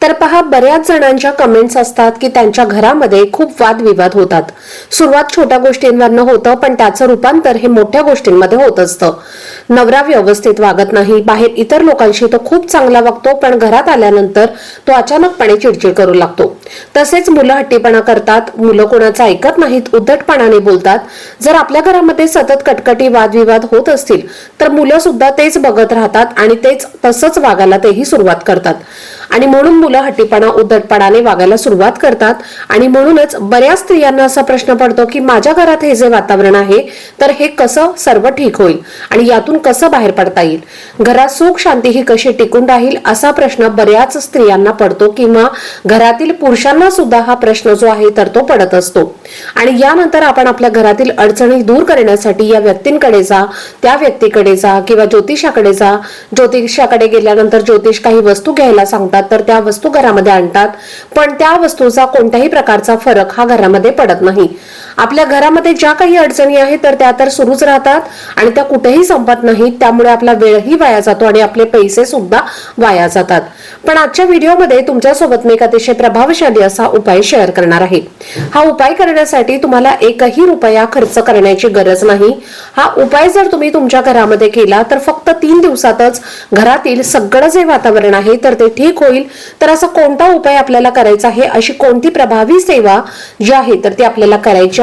तर पहा बऱ्याच जणांच्या कमेंट्स असतात की त्यांच्या घरामध्ये खूप वादविवाद होतात. सुरुवात छोट्या गोष्टींवरनं होतं पण त्याचं रूपांतर हे मोठ्या गोष्टींमध्ये होत असतं. नवरा व्यवस्थित वागत नाही बाहेर इतर लोकांशी तो खूप चांगला वागतो पण घरात आल्यानंतर तो अचानकपणे चिडचिड करू लागतो. तसेच मुलं हट्टीपणा करतात मुलं कोणाचं ऐकत नाहीत उद्धटपणाने बोलतात. जर आपल्या घरामध्ये सतत कटकटी वादविवाद होत असतील तर मुलं सुद्धा तेच बघत राहतात आणि तेच तसंच वागायला तेही सुरुवात करतात. आणि म्हणून मुलं हट्टीपणा उद्धटपणाने वागायला सुरुवात करतात. आणि म्हणूनच बऱ्याच स्त्रियांना असा प्रश्न पडतो की माझ्या घरात हे जे वातावरण आहे तर हे कसं सर्व ठीक होईल? आणि यातून कसं बाहेर पडता येईल? घरात सुख शांती ही कशी टिकून राहील? असा प्रश्न बऱ्याच स्त्रियांना पडतो किंवा घरातील पुरुषांना सुद्धा हा प्रश्न जो आहे तर तो पडत असतो. आणि यानंतर आपण आपल्या घरातील अडचणी दूर करण्यासाठी या व्यक्तींकडे जा त्या व्यक्तीकडे जा किंवा ज्योतिषाकडे जा. ज्योतिषाकडे गेल्यानंतर ज्योतिष काही वस्तू घ्यायला सांगतात तर त्या वस्तू घरामध्ये आणतात. पण त्या वस्तूचा कोणत्याही प्रकारचा फरक हा घरामध्ये पडत नाही. आपल्या घरामध्ये ज्या काही अडचणी आहेत तर त्या तर सुरूच राहतात आणि त्या कुठेही संपत नाहीत. त्यामुळे आपला वेळही वाया जातो आणि आपले पैसे सुद्धा वाया जातात. पण आजच्या व्हिडिओमध्ये तुमच्यासोबत मी एक अतिशय प्रभावशाली असा उपाय शेअर करणार आहे. हा उपाय करण्यासाठी तुम्हाला एकही रुपया खर्च करण्याची गरज नाही. हा उपाय जर तुम्ही तुमच्या घरामध्ये केला तर फक्त तीन दिवसातच घरातील सगळं जे वातावरण आहे तर ते ठीक होईल. तर असा कोणता उपाय आपल्याला करायचा आहे? अशी कोणती प्रभावी सेवा जी आहे तर ती आपल्याला करायची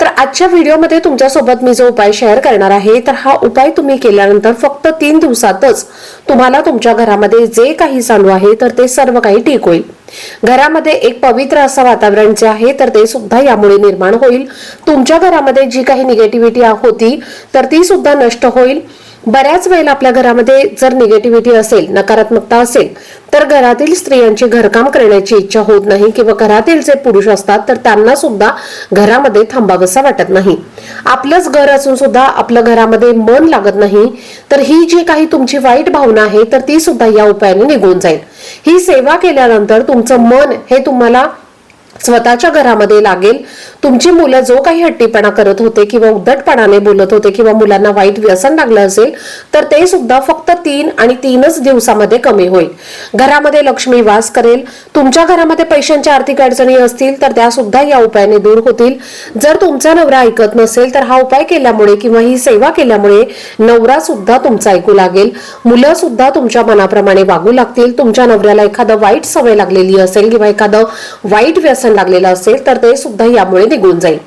तर आजच्या व्हिडिओमध्ये तुमच्यासोबत मी जो उपाय शेअर करणार आहे तर हा उपाय तुम्ही केल्यानंतर फक्त तीन दिवसातच तुम्हाला तुमच्या घरामध्ये जे काही चालू आहे तर ते सर्व काही ठीक होईल. घरामध्ये एक पवित्र असं वातावरण जे आहे तर ते सुद्धा यामुळे निर्माण होईल. तुमच्या घरामध्ये जी काही निगेटिव्हिटी होती तर ती सुद्धा नष्ट होईल. बऱ्याच वेळेला आपल्या घरामध्ये जर निगेटिव्हिटी असेल नकारात्मकता असेल तर घरातील स्त्रियांची घरकाम करण्याची इच्छा होत नाही किंवा घरातील जे पुरुष असतात तर त्यांना सुद्धा घरामध्ये थांबावसा वाटत नाही. आपलंच घर असून सुद्धा आपलं घरामध्ये मन लागत नाही तर ही जी काही तुमची वाईट भावना आहे तर ती सुद्धा या उपायाने निघून जाईल. ही सेवा केल्यानंतर तुमचं मन हे तुम्हाला स्वतःच्या घरामध्ये लागेल. तुमची मुलं जो काही हट्टीपणा करत होते किंवा उद्धटपणाने बोलत होते किंवा मुलांना वाईट व्यसन लागलं असेल तर ते सुद्धा फक्त तीन आणि तीनच दिवसामध्ये कमी होईल. घरामध्ये लक्ष्मी वास करेल. तुमच्या घरामध्ये पैशांच्या आर्थिक अडचणी असतील तर त्या सुद्धा या उपायाने दूर होतील. जर तुमचा नवरा ऐकत नसेल तर हा उपाय केल्यामुळे किंवा ही सेवा केल्यामुळे नवरा सुद्धा तुमचा ऐकू लागेल. मुलं सुद्धा तुमच्या मनाप्रमाणे वागू लागतील. तुमच्या नवऱ्याला एखादं वाईट सवय लागलेली असेल किंवा एखादं वाईट व्यसन लागलेलं असेल तर ते सुद्धा यामुळे निघून जाईल.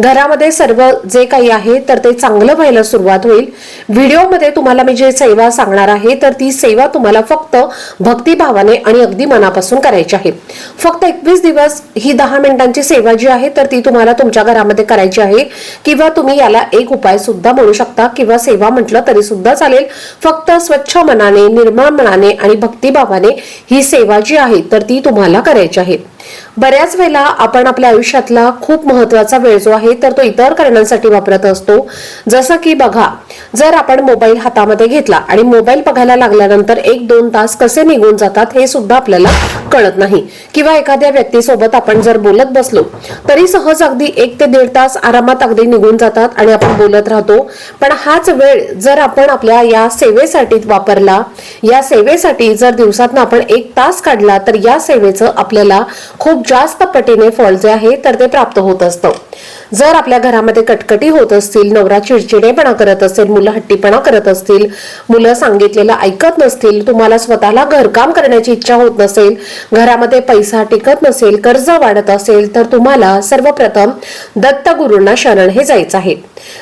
घरामध्ये सर्व जे काही आहे तर ते चांगलं व्हायला सुरुवात होईल. व्हिडिओमध्ये तुम्हाला मी जे सेवा सांगणार आहे तर ती सेवा तुम्हाला फक्त भक्तिभावाने आणि अगदी मनापासून करायची आहे. फक्त एकवीस दिवस ही दहा मिनिटांची सेवा जी आहे तर ती तुम्हाला तुमच्या घरामध्ये करायची आहे. किंवा तुम्ही याला एक उपाय सुद्धा म्हणू शकता किंवा सेवा म्हटलं तरी सुद्धा चालेल. फक्त स्वच्छ मनाने निर्मळ मनाने आणि भक्तिभावाने ही सेवा जी आहे तर ती तुम्हाला करायची आहे. बऱ्याच वेळेला आपण आपल्या आयुष्यातला खूप महत्त्वाचा वेळ जो आहे तर तो इतर कारणांसाठी वापरत असतो. जसं की बघा जर आपण मोबाईल हातामध्ये घेतला आणि मोबाईल बघायला लागल्यानंतर एक दोन तास कसे निघून जातात हे सुद्धा आपल्याला कळत नाही. किंवा एखाद्या व्यक्तीसोबत आपण जर बोलत बसलो तरी सहज अगदी एक ते दीड तास आरामात अगदी निघून जातात आणि आपण बोलत राहतो. पण हाच वेळ जर आपण आपल्या या सेवेसाठी वापरला या सेवेसाठी जर दिवसात आपण एक तास काढला तर या सेवेचं आपल्याला खूप जास्त पटीने फळ जे आहे तर ते प्राप्त होत असतं. जर आपल्या घरामध्ये कटकटी होत असतील नवरा चिडचिडेपणा करत असेल मुलं हट्टीपणा करत असतील मुलं सांगितलेलं ऐकत नसतील तुम्हाला स्वतःला घरकाम करण्याची इच्छा होत नसेल घरामध्ये पैसा टिकत नसेल कर्ज वाढत असेल तर तुम्हाला सर्वप्रथम दत्तगुरूंना शरण हे जायचं आहे.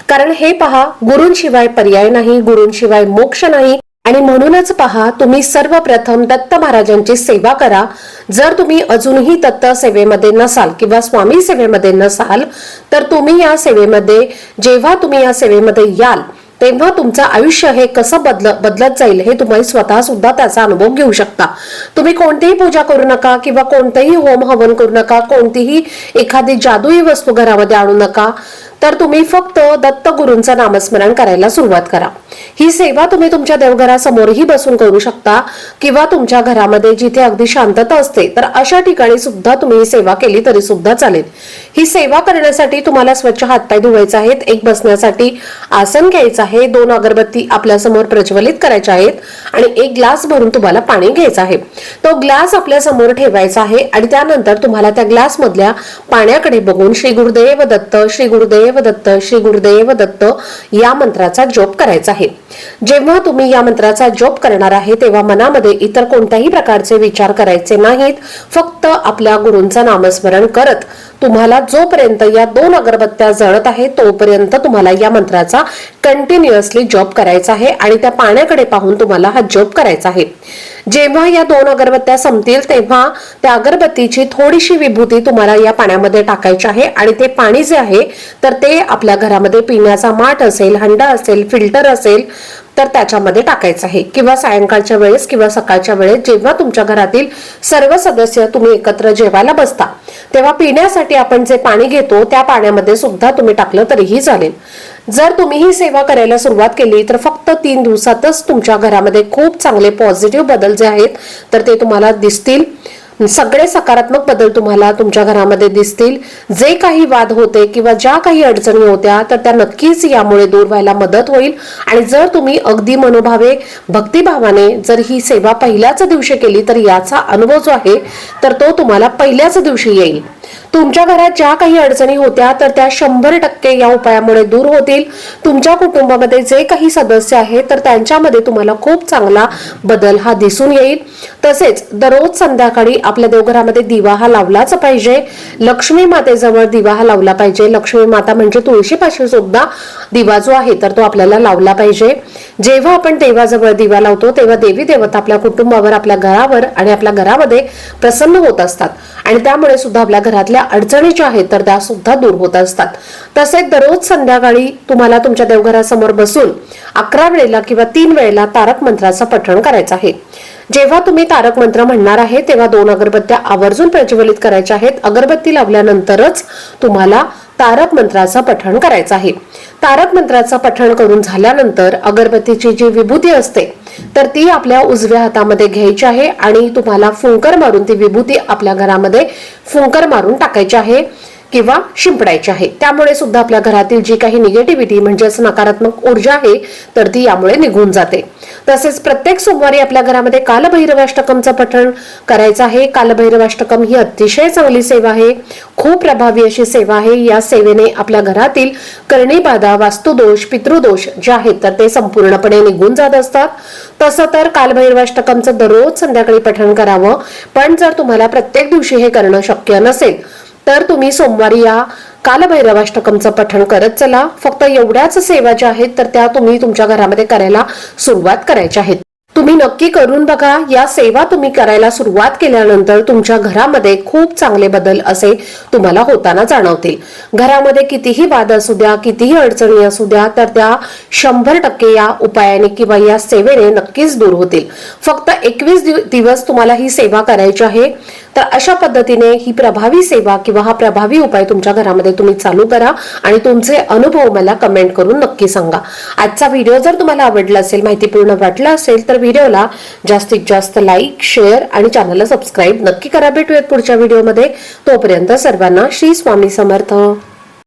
कारण हे पहा गुरूंशिवाय पर्याय नाही गुरूंशिवाय मोक्ष नाही. आणि म्हणूनच पहा तुम्ही सर्वप्रथम दत्त महाराजांची सेवा करा. जर तुम्ही अजूनही दत्त सेवेमध्ये नसाल किंवा स्वामी सेवेमध्ये नसाल तर तुम्ही या सेवेमध्ये जेव्हा तुम्ही या सेवेमध्ये याल तेव्हा तुमचं आयुष्य हे कसं बदल बदलत जाईल हे तुम्ही स्वतः सुद्धा त्याचा अनुभव घेऊ शकता. तुम्ही कोणतीही पूजा करू नका किंवा कोणतेही होम हवन करू नका कोणतीही एखादी जादुई वस्तू घरामध्ये आणू नका. तर तुम्ही फक्त दत्तगुरूंचं नामस्मरण करायला सुरुवात करा. ही सेवा तुम्ही तुमच्या देवघरासमोरही बसून करू शकता किंवा तुमच्या घरामध्ये जिथे अगदी शांतता असते तर अशा ठिकाणी सुद्धा तुम्ही ही सेवा केली तरी सुद्धा चालेल. ही सेवा करण्यासाठी तुम्हाला स्वच्छ हातपाय धुवायचे आहेत एक बसण्यासाठी आसन घ्यायचं आहे दोन अगरबत्ती आपल्यासमोर प्रज्वलित करायच्या आहेत आणि एक ग्लास भरून तुम्हाला पाणी घ्यायचं आहे. तो ग्लास आपल्यासमोर ठेवायचा आहे आणि त्यानंतर तुम्हाला त्या ग्लास मधल्या पाण्याकडे बघून श्री गुरुदेव दत्त श्री गुरुदेव दत्त श्री गुरुदेव दत्त या मंत्राचा जोप करायचा आहे. जेव्हा तुम्ही या मंत्राचा जोप करणार आहे तेव्हा मनामध्ये इतर कोणत्याही प्रकारचे विचार करायचे नाहीत. फक्त आपल्या गुरूंचं नामस्मरण करत तुम्हाला जोपर्यंत या दोन अगरबत्त्या जळत आहे तोपर्यंत तुम्हाला या मंत्राचा कंटिन्युअसली जॉब करायचा आहे आणि त्या पाण्याकडे पाहून तुम्हाला हा जॉब करायचा आहे. जेव्हा या दोन अगरबत्त्या संपतील तेव्हा त्या अगरबत्तीची थोडीशी विभूती तुम्हाला या पाण्यामध्ये टाकायची आहे आणि ते पाणी जे आहे तर ते आपल्या घरामध्ये पिण्याचा माठ असेल हंडा असेल फिल्टर असेल तर त्याच्यामध्ये टाकायचं आहे. किंवा सायंकाळच्या वेळेस किंवा सकाळच्या वेळेस जेव्हा तुमच्या घरातील सर्व सदस्य तुम्ही एकत्र जेवायला बसता तेव्हा पिण्यासाठी आपण जे पाणी घेतो त्या पाण्यामध्ये सुद्धा तुम्ही टाकलं तरीही चालेल. जर तुम्ही ही सेवा करायला सुरुवात केली तर फक्त तीन दिवसातच तुमच्या घरामध्ये खूप चांगले पॉझिटिव्ह बदल जे आहेत तर ते तुम्हाला दिसतील. सगळे सकारात्मक बदल तुम्हाला तुमच्या घरामध्ये दिसतील. जे काही वाद होते किंवा ज्या काही अडचणी होत्या तर त्या नक्कीच यामुळे दूर व्हायला मदत होईल. आणि जर तुम्ही अगदी मनोभावे भक्तिभावाने जर ही सेवा पहिल्याच दिवशी केली तर याचा अनुभव जो आहे तर तो तुम्हाला पहिल्याच दिवशी येईल. तुमच्या घरात ज्या काही अडचणी होत्या तर त्या शंभर टक्के या उपायामुळे दूर होतील. तुमच्या कुटुंबामध्ये जे काही सदस्य आहेत तर त्यांच्यामध्ये तुम्हाला खूप चांगला बदल हा दिसून येईल. तसेच दररोज संध्याकाळी आपल्या देवघरामध्ये दिवा हा लावलाच पाहिजे. लक्ष्मी मातेजवळ दिवा हा लावला पाहिजे. लक्ष्मी माता म्हणजे तुळशीपाशी सुद्धा दिवा जो आहे तर तो आपल्याला लावला पाहिजे. जेव्हा आपण देवाजवळ दिवा लावतो तेव्हा देवी देवता आपल्या कुटुंबावर आपल्या घरावर आणि आपल्या घरामध्ये प्रसन्न होत असतात. आणि त्यामुळे सुद्धा आपल्या घरातल्या अडचणी ज्या आहेत तर त्या सुद्धा दूर होत असतात. तसेच दररोज संध्याकाळी तुम्हाला तुमच्या देवघरासमोर बसून अकरा वेळेला किंवा तीन वेळेला तारक मंत्राचं पठण करायचं आहे. जेव्हा तुम्ही तारक मंत्र म्हणणार आहे तेव्हा दोन अगरबत्त्या आवर्जून प्रज्वलित करायच्या आहेत. अगरबत्ती लावल्यानंतरच तुम्हाला तारक मंत्राचं पठण करायचं आहे. तारक मंत्राचं पठण करून झाल्यानंतर अगरबत्तीची जी विभूती असते तर ती आपल्या उजव्या हातामध्ये घ्यायची आहे आणि तुम्हाला फुंकर मारून ती विभूती आपल्या घरामध्ये फुंकर मारून टाकायची आहे. किंवा शिंपडायची आहे. त्यामुळे सुद्धा आपल्या घरातील जी काही निगेटिव्हिटी म्हणजेच नकारात्मक ऊर्जा आहे तर ती यामुळे निघून जाते. तसेच प्रत्येक सोमवारी आपल्या घरामध्ये कालभैरवाष्टकमचं पठण करायचं आहे. कालभैरवाष्टकम ही अतिशय चांगली सेवा आहे. खूप प्रभावी अशी सेवा आहे. या सेवेने आपल्या घरातील करणीबाधा वास्तुदोष पितृदोष जे आहेत तर ते संपूर्णपणे निघून जात असतात. तसं तर कालभैरवाष्टकमचं दररोज संध्याकाळी पठण करावं पण जर तुम्हाला प्रत्येक दिवशी हे करणं शक्य नसेल तर तुम्ही सोमवारी या कालभैरवाष्टकमचं पठण करत चला. फक्त एवढ्याच सेवा ज्या आहेत तर त्या तुम्ही तुमच्या घरामध्ये करायला सुरुवात करायच्या आहेत. तुम्ही नक्की करून बघा या सेवा तुम्ही करायला सुरुवात केल्यानंतर तुमच्या घरामध्ये खूप चांगले बदल असे तुम्हाला होताना जाणवतील. घरामध्ये कितीही वाद असू द्या कितीही अडचणी असू द्या तर त्या शंभर टक्के या उपायाने किंवा या सेवेने नक्कीच दूर होतील. फक्त एकवीस दिवस तुम्हाला ही सेवा करायची आहे. तर अशा पद्धतीने ही प्रभावी सेवा किंवा हा प्रभावी उपाय तुमच्या घरामध्ये तुम्ही चालू करा आणि तुमचे अनुभव मला कमेंट करून नक्की सांगा. आजचा व्हिडिओ जर तुम्हाला आवडला असेल माहितीपूर्ण वाटला असेल तर व्हिडिओला जास्तीत जास्त लाईक शेअर आणि चॅनलला सबस्क्राईब नक्की करा. भेटूयात पुढच्या व्हिडिओमध्ये तोपर्यंत सर्वांना श्री स्वामी समर्थ.